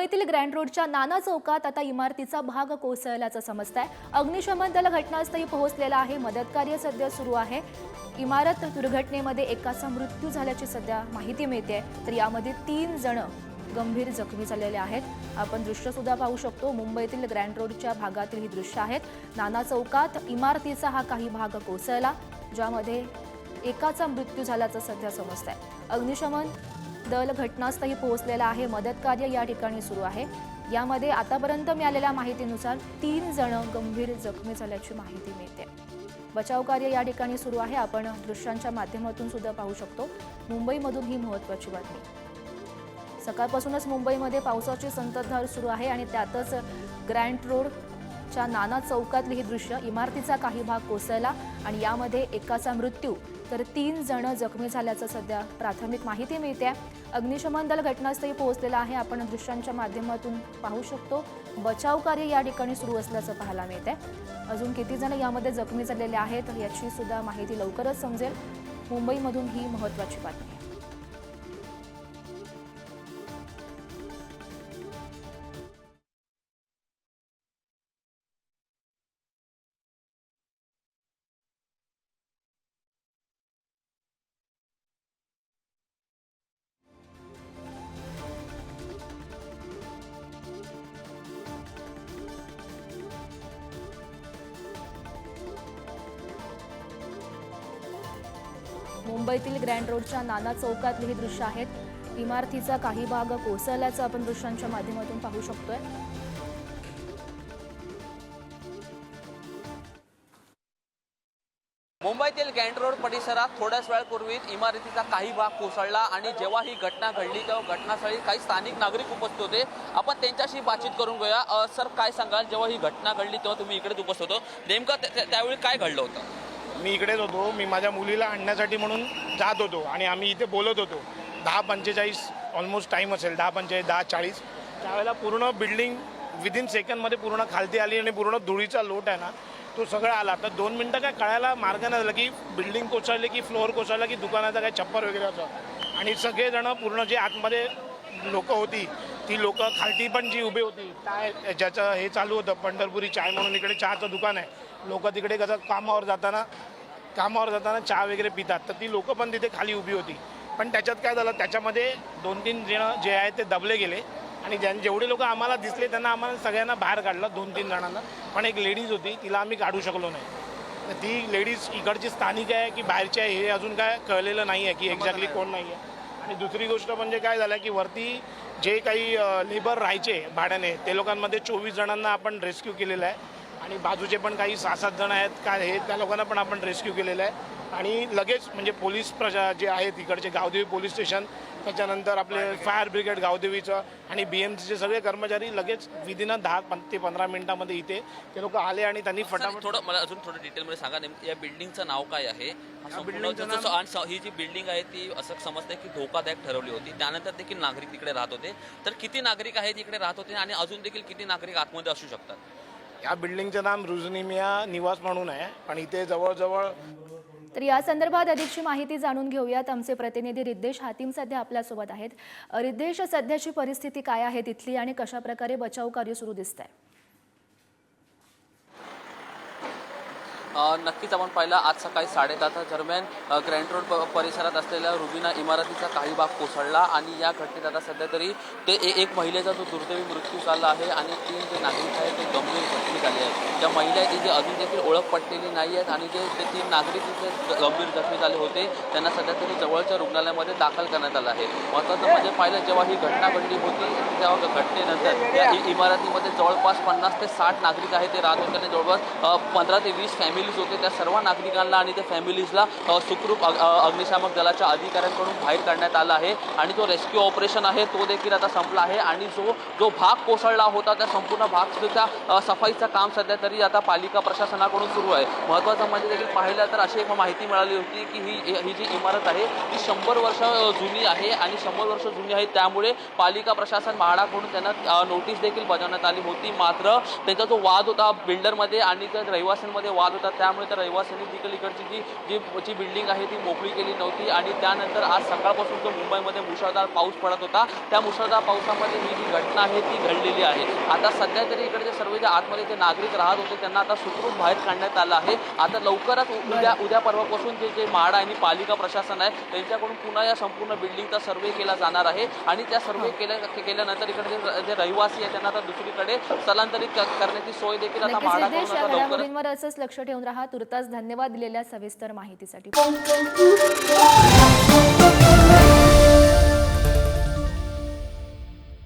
मुंबईतील ग्रँड रोडच्या नाना चौकात आता इमारतीचा भाग कोसळल्याचं समजत आहे अग्निशमन दल घटनास्थळी पोहोचलेला आहे. मदतकार्य सध्या सुरू आहे. इमारत दुर्घटनेमध्ये एकाचा मृत्यू झाल्याची सध्या माहिती मिळते तर यामध्ये तीन जण गंभीर जखमी झालेले आहेत. आपण दृश्यसुद्धा पाहू शकतो. मुंबईतील ग्रँड रोडच्या भागातील ही दृश्य आहेत. नाना चौकात इमारतीचा हा काही भाग कोसळला ज्यामध्ये एकाचा मृत्यू झाल्याचं सध्या समजत आहे अग्निशमन दल घटनास्थळी पोहोचलेला आहे. मदत कार्य या ठिकाणी सुरू आहे. यामध्ये आतापर्यंत मिळालेल्या माहितीनुसार तीन जण गंभीर जखमी झाल्याची माहिती मिळते. बचाव कार्य या ठिकाणी सुरू आहे. आपण दृश्यांच्या माध्यमातून सुद्धा पाहू शकतो. मुंबईमधून ही महत्त्वाची बातमी. सकाळपासूनच मुंबईमध्ये पावसाची संततधार सुरू आहे आणि त्यातच ग्रँड च्या नाना चौकातली ही दृश्य इमारतीचा काही भाग कोसळला आणि यामध्ये एकाचा मृत्यू. तर तीन जण जखमी झाल्याचं सध्या प्राथमिक माहिती मिळते अग्निशमन दल घटनास्थळी पोहोचलेलं आहे. आपण दृश्यांच्या माध्यमातून पाहू शकतो. बचाव कार्य या ठिकाणी सुरू असल्याचं पाहायला मिळते अजून किती जण यामध्ये जखमी झालेले आहेत याची सुद्धा माहिती लवकरच समजेल. मुंबईमधून ही महत्त्वाची बातमी मुंबईतील ग्रँड रोडच्या नाना चौकातली ही दृश्य आहेत. इमारतीचा काही भाग कोसळल्याचं आपण दृश्यांच्या माध्यमातून पाहू शकतोय. मुंबईतील गँड रोड परिसरात थोड्याच वेळापूर्वीच इमारतीचा काही भाग कोसळला आणि जेव्हा ही घटना घडली तेव्हा घटनास्थळी काही स्थानिक नागरिक उपस्थित होते. आपण त्यांच्याशी बातचीत करून घेऊया. सर काय सांगाल? जेव्हा ही घटना घडली तेव्हा तुम्ही इकडेच उपस्थित होतो. नेमकं त्या- त्यावेळी काय घडलं होतं? मी इकडेच होतो. मी माझ्या मुलीला आणण्यासाठी म्हणून जात होतो आणि आम्ही इथे बोलत होतो. दहा पंचेचाळीस ऑलमोस्ट टाईम असेल. दहा पंचेचाळीस दहा चाळीस. त्यावेळेला पूर्ण बिल्डिंग विदिन सेकंडमध्ये पूर्ण खालती आली आणि पूर्ण धुळीचा लोट आहे ना तो सगळा आला. तर दोन मिनटं काय कळायला मार्ग नाही झाला की बिल्डिंग कोसळली की फ्लोअर कोसळला की दुकानाचा काय छप्पर वगैरे असं. आणि सगळेजणं पूर्ण जे आतमध्ये लोक होती ती लोकं खालती पण जी उभी होती काय ज्याचं हे चालू होतं पंढरपुरी चाय म्हणून इकडे चहाचं दुकान आहे. लोक तिकडे कसं कामावर जाताना कामावर जाताना चहा वगैरे पितात. तर ती लोक पण तिथे खाली उभी होती. पण त्याच्यात काय झालं त्याच्यामध्ये दोन तीन जण जे आहेत ते दबले गेले. आणि ज्यां जेवढे लोक आम्हाला दिसले त्यांना आम्हाला सगळ्यांना बाहेर काढलं दोन तीन जणांना. पण एक लेडीज होती तिला आम्ही काढू शकलो नाही. तर ती लेडीज इकडची स्थानिक आहे की बाहेरची आहे हे अजून काय कळलेलं नाही आहे की एक्झॅक्टली कोण नाही आहे. आणि दुसरी गोष्ट म्हणजे काय झालं की वरती जे काही लेबर राहायचे भाड्याने ते लोकांमध्ये चोवीस जणांना आपण रेस्क्यू केलेलं आहे. आणि बाजूचे पण काही सहा सात जण आहेत काय हे त्या लोकांना पण आपण रेस्क्यू केलेलं आहे. आणि लगेच म्हणजे पोलीस प्रशा जे आहेत इकडचे गावदेवी पोलीस स्टेशन त्याच्यानंतर आपले फायर ब्रिगेड गावदेवीचं आणि बी एम सीचे सगळे कर्मचारी लगेच विदिन दहा पं ते पंधरा मिनिटामध्ये इथे ते लोक आले आणि त्यांनी फटाफट थोडं मला अजून थोडं डिटेलमध्ये सांगा नेमकं या बिल्डिंगचं नाव काय आहे? हा बिल्डिंगचं ही जी बिल्डिंग आहे ती असं समजतंय की धोकादायक ठरवली होती. त्यानंतर देखील नागरिक तिकडे राहत होते. तर किती नागरिक आहेत इकडे राहत होते आणि अजून देखील किती नागरिक आतमध्ये असू शकतात? या बिल्डिंगचं नाम रुजनिमिया निवास म्हणून आहे. पण इथे जवळजवळ तर या संदर्भात अधिकची माहिती जाणून घेऊयात. आमचे प्रतिनिधी रिद्देश हातीम सध्या आपल्यासोबत आहेत. रिद्देश सध्याची परिस्थिती काय आहे तिथली आणि कशा प्रकारे बचाव कार्य सुरू दिसत आहे नक्कीच आपण पाहिला आज सकाळी साडेदहा दरम्यान ग्रँड रोड प- परिसरात असलेल्या रुबिना इमारतीचा काही भाग कोसळला आणि या घटनेत आता सध्या तरी ते ए- एक महिलेचा जो दुर्दैवी मृत्यू झाला आहे आणि तीन जे नागरिक आहेत ते गंभीर जखमी झाले आहेत. त्या महिला आहेत जे अजून देखील ओळख पटलेली नाही आहेत आणि जे ते तीन नागरिक जे गंभीर जखमी झाले होते त्यांना सध्या तरी जवळच्या रुग्णालयामध्ये दाखल करण्यात आलं आहे. महत्त्वाचं म्हणजे पाहिलं जेव्हा ही घटना घडली होती तेव्हा घटनेनंतर या इमारतीमध्ये जवळपास पन्नास ते साठ नागरिक आहेत ते राहत होते आणि जवळपास पंधरा ते वीस फॅमिली फॅमिलीज होते त्या सर्व नागरिकांना आणि त्या फॅमिलीजला सुखरूप अग- अग्निशामक दलाच्या अधिकाऱ्यांकडून बाहेर काढण्यात आला आहे. आणि जो रेस्क्यू ऑपरेशन आहे तो देखील आता संपला आहे. आणि जो जो भाग कोसळला होता त्या संपूर्ण भागसुद्धा सफाईचं काम सध्या तरी आता पालिका प्रशासनाकडून सुरू आहे. महत्त्वाचं म्हणजे देखील पाहिलं तर अशी एक माहिती मिळाली होती की ही ही जी इमारत आहे ती शंभर वर्ष जुनी आहे. आणि शंभर वर्ष जुनी आहे त्यामुळे पालिका प्रशासन म्हाडाकडून त्यांना नोटीस देखील बजावण्यात आली होती. मात्र त्यांचा जो वाद होता बिल्डरमध्ये आणि त्या रहिवाशांमध्ये वाद होता होता. त्यामुळे त्या रहिवाशांनी इकडची जी जी जी बिल्डिंग आहे ती मोकळी केली नव्हती. आणि त्यानंतर आज सकाळपासून जो मुंबईमध्ये मुसळधार पाऊस पडत होता त्या मुसळधार पावसामध्ये ही जी घटना आहे ती घडलेली आहे. आता सध्या तरी इकडचे सर्व जे आतमध्ये जे नागरिक राहत होते त्यांना आता सुखरूप बाहेर काढण्यात आलं आहे. आता लवकरच उद्या उद्या परवापासून जे जे म्हाडा आणि पालिका प्रशासन आहे त्यांच्याकडून पुन्हा या संपूर्ण बिल्डिंगचा सर्वे केला जाणार आहे. आणि त्या सर्वे केल्या केल्यानंतर इकडे जे- रहिवासी आहे त्यांना आता दुसरीकडे स्थलांतरित करण्याची सोय देखील आता म्हाडा लवकरच असंच लक्ष ठेवून राहा तुर्तास धन्यवाद दिलेल्या सविस्तर माहितीसाठी.